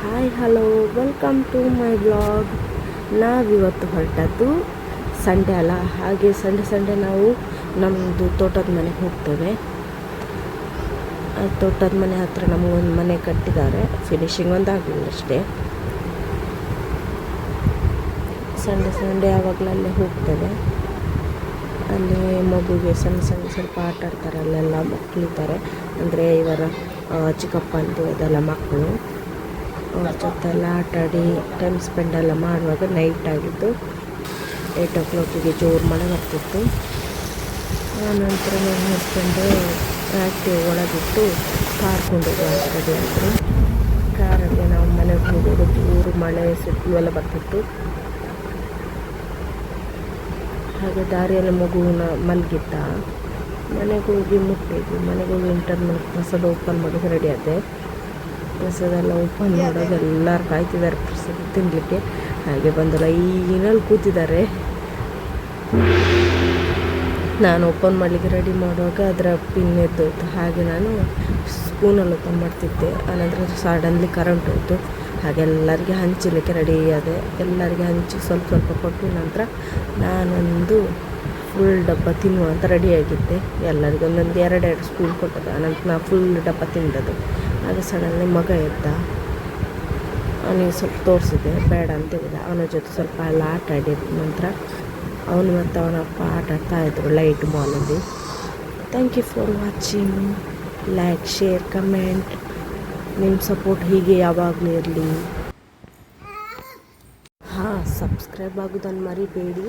Hi hello welcome to my blog ನಾವಿವತ್ತು ಹೊರಟದ್ದು Sunday ಅಲ್ಲ. ಹಾಗೆ ಸಂಡೇ ಸಂಡೇ ನಾವು ನಮ್ಮದು ತೋಟದ ಮನೆಗೆ ಹೋಗ್ತೇವೆ. ತೋಟದ ಮನೆ ಹತ್ರ ನಮಗೊಂದು ಮನೆ ಕಟ್ಟಿದ್ದಾರೆ. ಫಿನಿಶಿಂಗ್ ಒಂದು ಆಗಲಿಲ್ಲ ಅಷ್ಟೇ. ಸಂಡೇ ಸಂಡೇ ಅಲ್ಲೇ ಹೋಗ್ತೇವೆ. ಅಲ್ಲಿ ಮಗುಗೆ ಸಣ್ಣ ಸಣ್ಣ ಸ್ವಲ್ಪ ಆಟ ಆಡ್ತಾರೆ. ಅಲ್ಲೆಲ್ಲ ಮಕ್ಕಳಿದ್ದಾರೆ. ಅಂದರೆ ಇವರ ಚಿಕ್ಕಪ್ಪ ಅಂತ ಇದೆಲ್ಲ ಮಕ್ಕಳು. ಅವ್ರ ಆಟ ಆಟಾಡಿ ಟೈಮ್ ಸ್ಪೆಂಡ್ ಎಲ್ಲ ಮಾಡುವಾಗ ನೈಟ್ ಆಗಿತ್ತು ಏಯ್ಟ್ ಓ ಕ್ಲಾಕಿಗೆ ಜೋರು ಮಳೆ ಬರ್ತಿತ್ತು. ಆನಂತರ ನನ್ನ ಹಸ್ಬೆಂಡು ರಾತ್ರಿ ಒಳಗಿಟ್ಟು ಕಾರ್ ಆಗ್ತದೆ ಅಂದರು ಕಾರಲ್ಲಿ ನಾವು ಮನೆಗೆ ಹೋಗೋದು ಜೋರು ಮಳೆ ಸಿಟ್ಟು ಎಲ್ಲ ಬರ್ತಿತ್ತು. ಹಾಗೆ ದಾರಿಯಲ್ಲಿ ಮಗುವಿನ ಮಲಗಿದ್ದ. ಮನೆಗೆ ಹೋಗಿ ಮುಟ್ಟಿದ್ವಿ. ಮನೆಗೆ ಹೋಗಿ ಇಂಟರ್ನಲ್ ಹೊಸದು ಓಪನ್ ಮಾಡೋದು ರೆಡಿ ಆದೆ. ಪ್ರಸಾದೆಲ್ಲ ಓಪನ್ ಮಾಡೋದು ಎಲ್ಲರೂ ಕಾಯ್ತಿದ್ದಾರೆ ಪ್ರಸಾದ ತಿನ್ನಲಿಕ್ಕೆ ಹಾಗೆ ಬಂದ ಲೈನಲ್ಲಿ ಕೂತಿದ್ದಾರೆ. ನಾನು ಓಪನ್ ಮಾಡಲಿಕ್ಕೆ ರೆಡಿ ಮಾಡುವಾಗ ಅದರ ಪಿನ್ ಎದ್ದೋಯ್ತು. ಹಾಗೆ ನಾನು ಸ್ಪೂನಲ್ಲಿ ಓಪನ್ ಮಾಡ್ತಿದ್ದೆ ಆನಂತರ ಸಡನ್ಲಿ ಕರೆಂಟ್ ಹೋಯ್ತು. ಹಾಗೆ ಎಲ್ಲರಿಗೆ ಹಂಚಲಿಕ್ಕೆ ರೆಡಿ ಆದೆ. ಎಲ್ಲರಿಗೆ ಹಂಚಿ ಸ್ವಲ್ಪ ಸ್ವಲ್ಪ ಕೊಟ್ಟು ನಂತರ ನಾನೊಂದು ಫುಲ್ ಡಬ್ಬ ತಿನ್ನುವಂತ ರೆಡಿಯಾಗಿದ್ದೆ ಎಲ್ಲರಿಗೂ ಒಂದೊಂದು ಎರಡೆರಡು ಸ್ಪೂನ್ ಕೊಟ್ಟದ ಆನಂತರ ನಾನು ಫುಲ್ ಡಬ್ಬ ತಿಂದದ್ದು. ಆಗ ಸಡನ್ಲಿ ಮಗ ಇದ್ದ ಅವನಿಗೆ ಸ್ವಲ್ಪ ತೋರಿಸಿದೆ ಬೇಡ ಅಂತ ಹೇಳಿದ. ಅವನ ಜೊತೆ ಸ್ವಲ್ಪ ಎಲ್ಲ ಆಟ ಆಡಿದ ನಂತರ ಅವನು ಮತ್ತು ಅವನ ಅಪ್ಪ ಆಟ ಆಡ್ತಾ ಇದ್ರು light ಮಾಲಲ್ಲಿ thank you for watching like share comment ನಿಮ್ಮ ಸಪೋರ್ಟ್ ಹೀಗೆ ಯಾವಾಗಲೂ ಇರಲಿ. ಹಾಂ ಸಬ್ಸ್ಕ್ರೈಬ್ ಆಗೋದನ್ನು ಮರಿಬೇಡಿ.